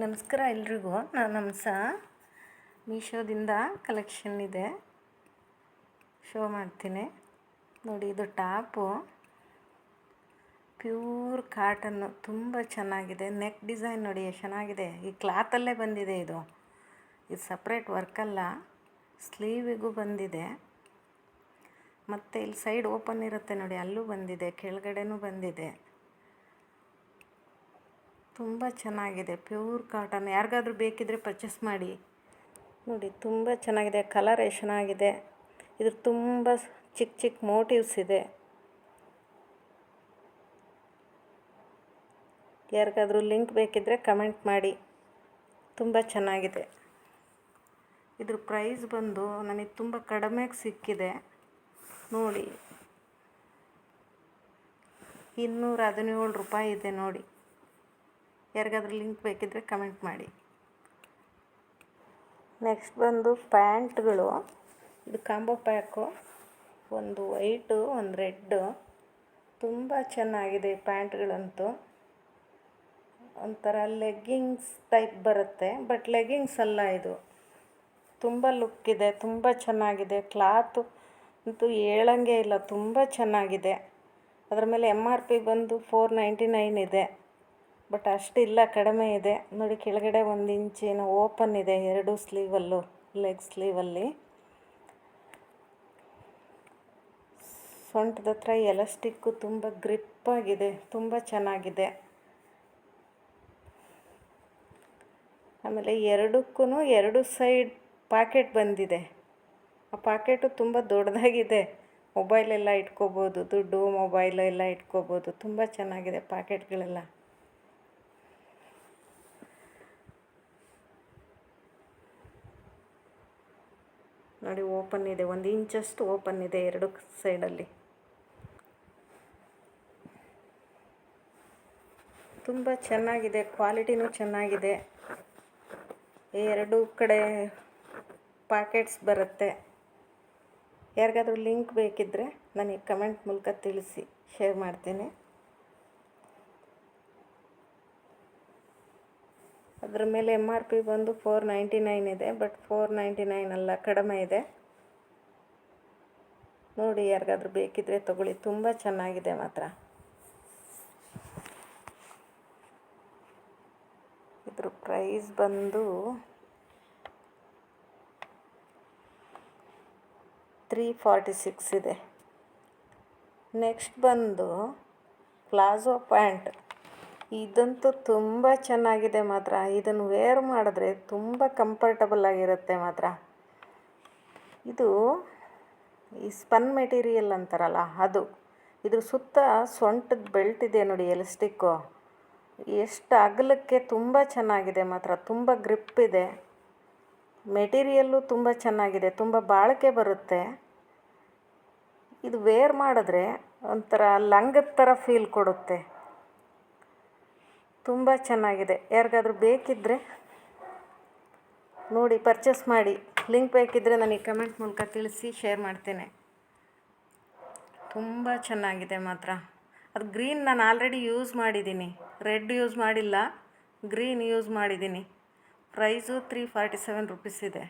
ನಮಸ್ಕಾರ ಎಲ್ರಿಗೂ. ನಾನು ಹಂಸ ಮೀಶೋದಿಂದ ಕಲೆಕ್ಷನ್ ಇದೆ. ಶೋ ಮಾಡ್ತೀನಿ. ನೋಡಿ, ಇದು ಟಾಪು. ಪ್ಯೂರ್ ಕಾಟನ್ನು ತುಂಬ ಚೆನ್ನಾಗಿದೆ. ನೆಕ್ ಡಿಸೈನ್ ನೋಡಿ, ಚೆನ್ನಾಗಿದೆ. ಈ ಕ್ಲಾತಲ್ಲೇ ಬಂದಿದೆ ಇದು. ಇದು ಸಪ್ರೇಟ್ ವರ್ಕಲ್ಲ ಸ್ಲೀವಿಗೂ ಬಂದಿದೆ. ಮತ್ತು ಇಲ್ಲಿ ಸೈಡ್ ಓಪನ್ ಇರುತ್ತೆ ನೋಡಿ, ಅಲ್ಲೂ ಬಂದಿದೆ. ಕೆಳಗಡೆನೂ ಬಂದಿದೆ. ತುಂಬ ಚೆನ್ನಾಗಿದೆ, ಪ್ಯೂರ್ ಕಾಟನ್. ಯಾರಿಗಾದ್ರೂ ಬೇಕಿದ್ದರೆ ಪರ್ಚೇಸ್ ಮಾಡಿ. ನೋಡಿ, ತುಂಬ ಚೆನ್ನಾಗಿದೆ ಕಲರ್ ಎಷ್ಟು ಚೆನ್ನಾಗಿದೆ ಇದ್ರ ತುಂಬ ಚಿಕ್ಕ ಚಿಕ್ಕ ಮೋಟಿವ್ಸ್ ಇದೆ. ಯಾರಿಗಾದ್ರೂ ಲಿಂಕ್ ಬೇಕಿದ್ದರೆ ಕಮೆಂಟ್ ಮಾಡಿ. ತುಂಬ ಚೆನ್ನಾಗಿದೆ. ಇದ್ರ ಪ್ರೈಸ್ ಬಂದು ನನಗೆ ತುಂಬ ಕಡಿಮೆಗೆ ಸಿಕ್ಕಿದೆ. ನೋಡಿ, ಇನ್ನೂರ ಹದಿನೇಳು ರೂಪಾಯಿ ಇದೆ ನೋಡಿ. ಯಾರಿಗಾದ್ರೂ ಲಿಂಕ್ ಬೇಕಿದ್ದರೆ ಕಮೆಂಟ್ ಮಾಡಿ. ನೆಕ್ಸ್ಟ್ ಬಂದು ಪ್ಯಾಂಟ್ಗಳು. ಇದು ಕಾಂಬೋ ಪ್ಯಾಕು. ಒಂದು ವೈಟು, ಒಂದು ರೆಡ್ಡು. ತುಂಬ ಚೆನ್ನಾಗಿದೆ ಪ್ಯಾಂಟ್ಗಳಂತೂ. ಒಂಥರ ಲೆಗ್ಗಿಂಗ್ಸ್ ಟೈಪ್ ಬರುತ್ತೆ, ಬಟ್ ಲೆಗ್ಗಿಂಗ್ಸ್ ಅಲ್ಲ ಇದು. ತುಂಬ ಲುಕ್ ಇದೆ, ತುಂಬ ಚೆನ್ನಾಗಿದೆ. ಕ್ಲಾತು ಅಂತೂ ಹೇಳಂಗೆ ಇಲ್ಲ, ತುಂಬ ಚೆನ್ನಾಗಿದೆ. ಅದರ ಮೇಲೆ ಎಂ ಆರ್ ಪಿ ಬಂದು ಫೋರ್ ನೈಂಟಿ ನೈನ್ ಇದೆ. ಬಟ್ ಅಷ್ಟಿಲ್ಲ, ಕಡಿಮೆ ಇದೆ. ನೋಡಿ, ಕೆಳಗಡೆ ಒಂದು ಇಂಚಿನ ಓಪನ್ ಇದೆ, ಎರಡು ಸ್ಲೀವಲ್ಲು, ಲೆಗ್ ಸ್ಲೀವಲ್ಲಿ. ಸೊಂಟದ ಹತ್ರ ಎಲಸ್ಟಿಕ್ಕು ತುಂಬ ಗ್ರಿಪ್ಪಾಗಿದೆ ತುಂಬ ಚೆನ್ನಾಗಿದೆ. ಆಮೇಲೆ ಎರಡಕ್ಕೂ ಎರಡು ಸೈಡ್ ಪಾಕೆಟ್ ಬಂದಿದೆ. ಆ ಪಾಕೆಟು ತುಂಬ ದೊಡ್ಡದಾಗಿದೆ. ಮೊಬೈಲೆಲ್ಲ ಇಟ್ಕೋಬೋದು, ದುಡ್ಡು ಮೊಬೈಲು ಎಲ್ಲ ಇಟ್ಕೋಬೋದು, ತುಂಬ ಚೆನ್ನಾಗಿದೆ ಪಾಕೆಟ್ಗಳೆಲ್ಲ. ನೋಡಿ ಓಪನ್ ಇದೆ, ಒಂದು ಇಂಚಷ್ಟು ಓಪನ್ ಇದೆ ಎರಡು ಸೈಡಲ್ಲಿ. ತುಂಬ ಚೆನ್ನಾಗಿದೆ, ಕ್ವಾಲಿಟಿನೂ ಚೆನ್ನಾಗಿದೆ. ಎರಡು ಕಡೆ ಪ್ಯಾಕೆಟ್ಸ್ ಬರುತ್ತೆ. ಯಾರಿಗಾದ್ರೂ ಲಿಂಕ್ ಬೇಕಿದ್ದರೆ ನನಗೆ ಕಮೆಂಟ್ ಮೂಲಕ ತಿಳಿಸಿ, ಶೇರ್ ಮಾಡ್ತೀನಿ. ಅದ್ರ ಮೇಲೆ ಎಂ ಆರ್ ಪಿ ಬಂದು ಫೋರ್ ನೈಂಟಿ ನೈನ್ ಇದೆ ಬಟ್ ಫೋರ್ ನೈಂಟಿ ನೈನ್ ಅಲ್ಲ, ಕಡಿಮೆ ಇದೆ. ನೋಡಿ ಯಾರಿಗಾದ್ರೂ ಬೇಕಿದ್ರೆ ತಗೊಳ್ಳಿ, ತುಂಬ ಚೆನ್ನಾಗಿದೆ ಮಾತ್ರ. ಇದ್ರ ಪ್ರೈಸ್ ಬಂದು ತ್ರೀ ಫಾರ್ಟಿ ಸಿಕ್ಸ್ ಇದೆ. ನೆಕ್ಸ್ಟ್ ಬಂದು ಪ್ಲಾಜೋ ಪ್ಯಾಂಟ್ ಇದಂತೂ ತುಂಬ ಚೆನ್ನಾಗಿದೆ ಮಾತ್ರ. ಇದನ್ನು ವೇರ್ ಮಾಡಿದ್ರೆ ತುಂಬ ಕಂಫರ್ಟಬಲ್ ಆಗಿರುತ್ತೆ ಮಾತ್ರ. ಇದು ಈ ಸ್ಪನ್ ಮೆಟೀರಿಯಲ್ ಅಂತಾರಲ್ಲ, ಅದು. ಇದ್ರ ಸುತ್ತ ಸೊಂಟದ ಬೆಲ್ಟ್ ಇದೆ ನೋಡಿ, ಎಲ್ಸ್ಟಿಕ್ಕು. ಎಷ್ಟು ಅಗಲಕ್ಕೆ ತುಂಬ ಚೆನ್ನಾಗಿದೆ ಮಾತ್ರ. ತುಂಬ ಗ್ರಿಪ್ ಇದೆ. ಮೆಟೀರಿಯಲ್ಲು ತುಂಬ ಚೆನ್ನಾಗಿದೆ. ತುಂಬ ಬಾಳಿಕೆ ಬರುತ್ತೆ. ಇದು ವೇರ್ ಮಾಡಿದ್ರೆ ಒಂಥರ ಲಂಗದ ಥರ ಫೀಲ್ ಕೊಡುತ್ತೆ. ತುಂಬ ಚೆನ್ನಾಗಿದೆ. ಯಾರಿಗಾದ್ರೂ ಬೇಕಿದ್ದರೆ ನೋಡಿ ಪರ್ಚೇಸ್ ಮಾಡಿ. ಲಿಂಕ್ ಬೇಕಿದ್ದರೆ ನನಗೆ ಕಮೆಂಟ್ ಮೂಲಕ ತಿಳಿಸಿ ಶೇರ್ ಮಾಡ್ತೇನೆ. ತುಂಬ ಚೆನ್ನಾಗಿದೆ ಮಾತ್ರ. ಅದು ಗ್ರೀನ್ ನಾನು ಆಲ್ರೆಡಿ ಯೂಸ್ ಮಾಡಿದ್ದೀನಿ. ರೆಡ್ ಯೂಸ್ ಮಾಡಿಲ್ಲ. ಗ್ರೀನ್ ಯೂಸ್ ಮಾಡಿದ್ದೀನಿ. Price three forty seven rupees ಇದೆ.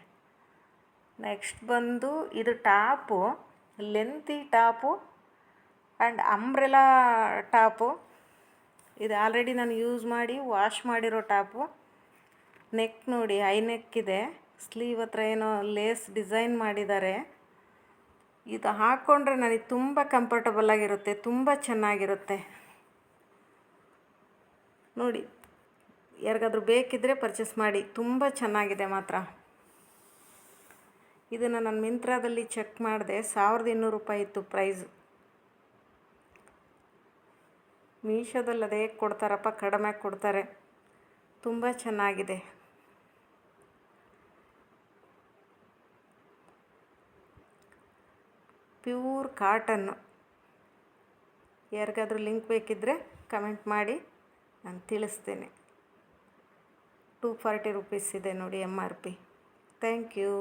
ನೆಕ್ಸ್ಟ್ ಬಂದು ಇದು top lengthy top and umbrella top. ಇದು ಆಲ್ರೆಡಿ ನಾನು ಯೂಸ್ ಮಾಡಿ ವಾಶ್ ಮಾಡಿರೋ ಟಾಪು ನೆಕ್ ನೋಡಿ ಐ ನೆಕ್ ಇದೆ. ಸ್ಲೀವ್ ಹತ್ರ ಏನೋ ಲೇಸ್ ಡಿಸೈನ್ ಮಾಡಿದ್ದಾರೆ. ಇದು ಹಾಕ್ಕೊಂಡ್ರೆ ನನಗೆ ತುಂಬ ಕಂಫರ್ಟಬಲ್ ಆಗಿರುತ್ತೆ, ತುಂಬ ಚೆನ್ನಾಗಿರುತ್ತೆ. ನೋಡಿ, ಯಾರಿಗಾದ್ರೂ ಬೇಕಿದ್ದರೆ ಪರ್ಚೇಸ್ ಮಾಡಿ, ತುಂಬ ಚೆನ್ನಾಗಿದೆ ಮಾತ್ರ. ಇದನ್ನು ನಾನು ಮಿಂತ್ರಾದಲ್ಲಿ ಚೆಕ್ ಮಾಡಿದೆ, ಸಾವಿರದ ಇನ್ನೂರು ರೂಪಾಯಿ ಇತ್ತು ಪ್ರೈಸು ಮೀಶೋದಲ್ಲಿ ಅದೇ ಕೊಡ್ತಾರಪ್ಪ, ಕಡಿಮೆ ಕೊಡ್ತಾರೆ. ತುಂಬ ಚೆನ್ನಾಗಿದೆ. ಪ್ಯೂರ್ ಕಾಟನ್ನು ಯಾರಿಗಾದರೂ ಲಿಂಕ್ ಬೇಕಿದ್ದರೆ ಕಮೆಂಟ್ ಮಾಡಿ, ನಾನು ತಿಳಿಸ್ತೇನೆ. ಟೂ ಫಾರ್ಟಿ ರುಪೀಸ್ ಇದೆ ನೋಡಿ M R P. Thank you.